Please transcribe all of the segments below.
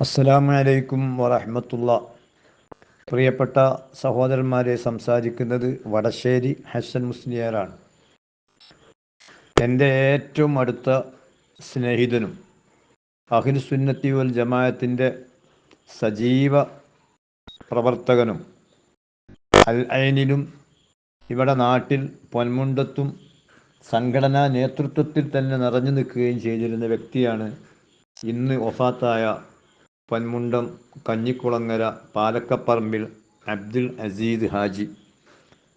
അസ്സലാമു അലൈക്കും വറഹമത്തുള്ള. പ്രിയപ്പെട്ട സഹോദരന്മാരെ സംസാരിക്കുന്നത് വടശ്ശേരി ഹസൻ മുസ്ലിയാരാണ്. എന്റെ ഏറ്റവും അടുത്ത സ്നേഹിതനും അഖിൽ സുന്നത്തി വൽ ജമാഅത്തിന്റെ സജീവ പ്രവർത്തകനും അൽ ഐനിലും ഇവിടെ നാട്ടിൽ പൊന്മുണ്ടത്തും സംഘടനാ നേതൃത്വത്തിൽ തന്നെ നിറഞ്ഞു നിൽക്കുകയും ചെയ്തിരുന്ന വ്യക്തിയാണ് ഇന്ന് ഒഫാത്തായ പൊന്മുണ്ടം കഞ്ഞിക്കുളങ്ങര പാലക്കപ്പറമ്പിൽ അബ്ദുൽ അസീദ് ഹാജി.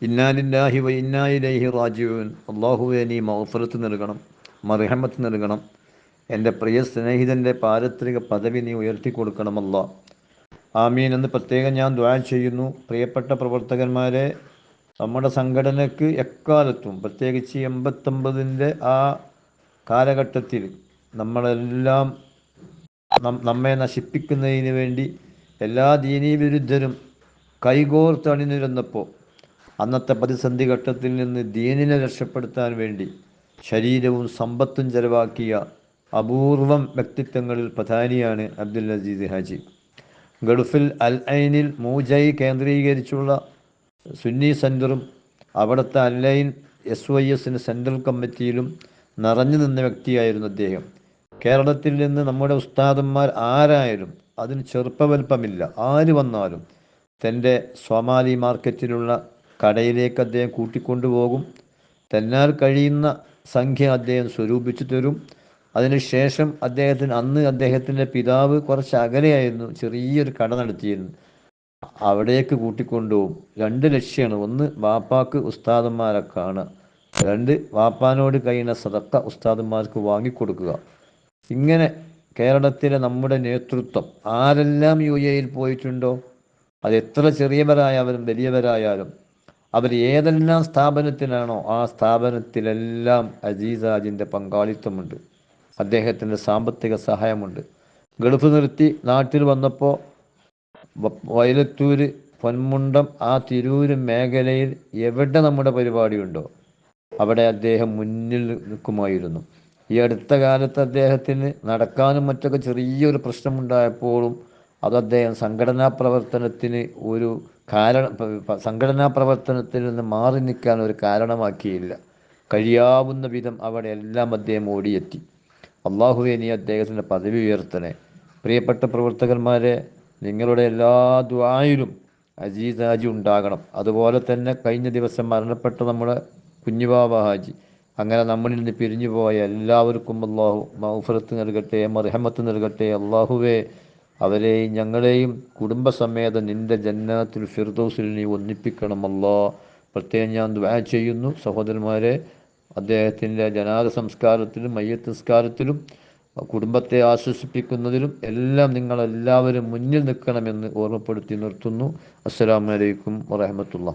ഇന്നാലില്ലാഹി വ ഇന്നായിലൈഹി റാജിഊൻ. അള്ളാഹുവെ നീ മൗഫറത്ത് നൽകണം മറിഹമത്ത് നൽകണം. എന്റെ പ്രിയ സ്നേഹിതന്റെ പാരത്രിക പദവി നീ ഉയർത്തി കൊടുക്കണമല്ല ആമീൻ എന്ന് പ്രത്യേകം ഞാൻ ദ്വാ ചെയ്യുന്നു. പ്രിയപ്പെട്ട പ്രവർത്തകന്മാരെ നമ്മുടെ സംഘടനയ്ക്ക് എക്കാലത്തും പ്രത്യേകിച്ച് എൺപത്തൊമ്പതിന്റെ ആ കാലഘട്ടത്തിൽ നമ്മളെല്ലാം നമ്മെ നശിപ്പിക്കുന്നതിന് വേണ്ടി എല്ലാ ദീനീ വിരുദ്ധരും കൈകോർത്തണിനിരുന്നപ്പോൾ അന്നത്തെ പ്രതിസന്ധി ഘട്ടത്തിൽ നിന്ന് ദീനിനെ രക്ഷപ്പെടുത്താൻ വേണ്ടി ശരീരവും സമ്പത്തും ചെലവാക്കിയ അപൂർവം വ്യക്തിത്വങ്ങളിൽ പ്രധാനിയാണ് അബ്ദുൽ അസീസ് ഹാജി. ഗൾഫിൽ അൽ ഐനിൽ മൂജൈ കേന്ദ്രീകരിച്ചുള്ള സുന്നി സെന്ററും അവിടുത്തെ അൽ ഐൻ എസ് വൈ എസിന് സെൻട്രൽ കമ്മിറ്റിയിലും നിറഞ്ഞു നിന്ന വ്യക്തിയായിരുന്നു അദ്ദേഹം. കേരളത്തിൽ നിന്ന് നമ്മുടെ ഉസ്താദന്മാർ ആരായാലും അതിന് ചെറുപ്പവൽപ്പമില്ല. ആര് വന്നാലും തന്റെ സോമാലി മാർക്കറ്റിലുള്ള കടയിലേക്ക് അദ്ദേഹം കൂട്ടിക്കൊണ്ടുപോകും. തന്നാൽ കഴിയുന്ന സംഖ്യ അദ്ദേഹം സ്വരൂപിച്ചു തരും. അതിനുശേഷം അദ്ദേഹത്തിന് അന്ന് അദ്ദേഹത്തിന്റെ പിതാവ് കുറച്ച് അകലെയായിരുന്നു ചെറിയൊരു കട നടത്തിയിരുന്നു. അവിടേക്ക് കൂട്ടിക്കൊണ്ടുപോകും. രണ്ട് ലക്ഷ്യമാണ്. ഒന്ന് വാപ്പാക്ക് ഉസ്താദന്മാരെ കാണുക. രണ്ട് വാപ്പാനോട് കഴിയുന്ന സതക്ക ഉസ്താദന്മാർക്ക് വാങ്ങിക്കൊടുക്കുക. ഇങ്ങനെ കേരളത്തിലെ നമ്മുടെ നേതൃത്വം ആരെല്ലാം യു എയിൽ പോയിട്ടുണ്ടോ? അത് എത്ര ചെറിയവരായാലും വലിയവരായാലും അവർ ഏതെല്ലാം സ്ഥാപനത്തിലാണോ ആ സ്ഥാപനത്തിലെല്ലാം അജീസാജിന്റെ പങ്കാളിത്തമുണ്ട്. അദ്ദേഹത്തിന്റെ സാമ്പത്തിക സഹായമുണ്ട്. ഗൾഫ് നിർത്തി നാട്ടിൽ വന്നപ്പോൾ വയലത്തൂര് പൊന്മുണ്ടം ആ തിരൂര് മേഖലയിൽ എവിടെ നമ്മുടെ പരിപാടിയുണ്ടോ? അവിടെ അദ്ദേഹം മുന്നിൽ നിൽക്കുമായിരുന്നു. ഈ അടുത്ത കാലത്ത് അദ്ദേഹത്തിന് നടക്കാനും മറ്റൊക്കെ ചെറിയൊരു പ്രശ്നമുണ്ടായപ്പോഴും അത് അദ്ദേഹം സംഘടനാ പ്രവർത്തനത്തിന് ഒരു കാരണം സംഘടനാ പ്രവർത്തനത്തിൽ നിന്ന് മാറി നിൽക്കാൻ ഒരു കാരണമാക്കിയില്ല. കഴിയാവുന്ന വിധം അവിടെ എല്ലാം അദ്ദേഹം ഓടിയെത്തി. അള്ളാഹുവെ നീ അദ്ദേഹത്തിന്റെ പദവി ഉയർത്തണേ. പ്രിയപ്പെട്ട പ്രവർത്തകന്മാരെ നിങ്ങളുടെ എല്ലാ ദ്വായിലും അജീദ് ഹാജി ഉണ്ടാകണം. അതുപോലെ തന്നെ കഴിഞ്ഞ ദിവസം മരണപ്പെട്ട നമ്മുടെ കുഞ്ഞുബാബ ഹാജി. അങ്ങനെ നമ്മളിൽ നിന്ന് പിരിഞ്ഞു പോയ എല്ലാവർക്കും അള്ളാഹു മൗഫറത്ത് നൽകട്ടെ മർഹമത്ത് നൽകട്ടെ. അള്ളാഹുവെ അവരെയും ഞങ്ങളെയും കുടുംബസമേതം നിന്റെ ജന്നാത്തിൽ ഫിർദൗസിൽ നീ ഒന്നിപ്പിക്കണം അല്ലോ. പ്രത്യേകം ഞാൻ ദ്വാ ചെയ്യുന്നു. സഹോദരന്മാരെ അദ്ദേഹത്തിന്റെ ജനാദ സംസ്കാരത്തിലും മയ്യത്ത് സംസ്കാരത്തിലും കുടുംബത്തെ ആശ്വസിപ്പിക്കുന്നതിലും എല്ലാം നിങ്ങളെല്ലാവരും മുന്നിൽ നിൽക്കണമെന്ന് ഓർമ്മപ്പെടുത്തി നിർത്തുന്നു. അസ്സലാമലൈക്കും വറഹമത്തുള്ള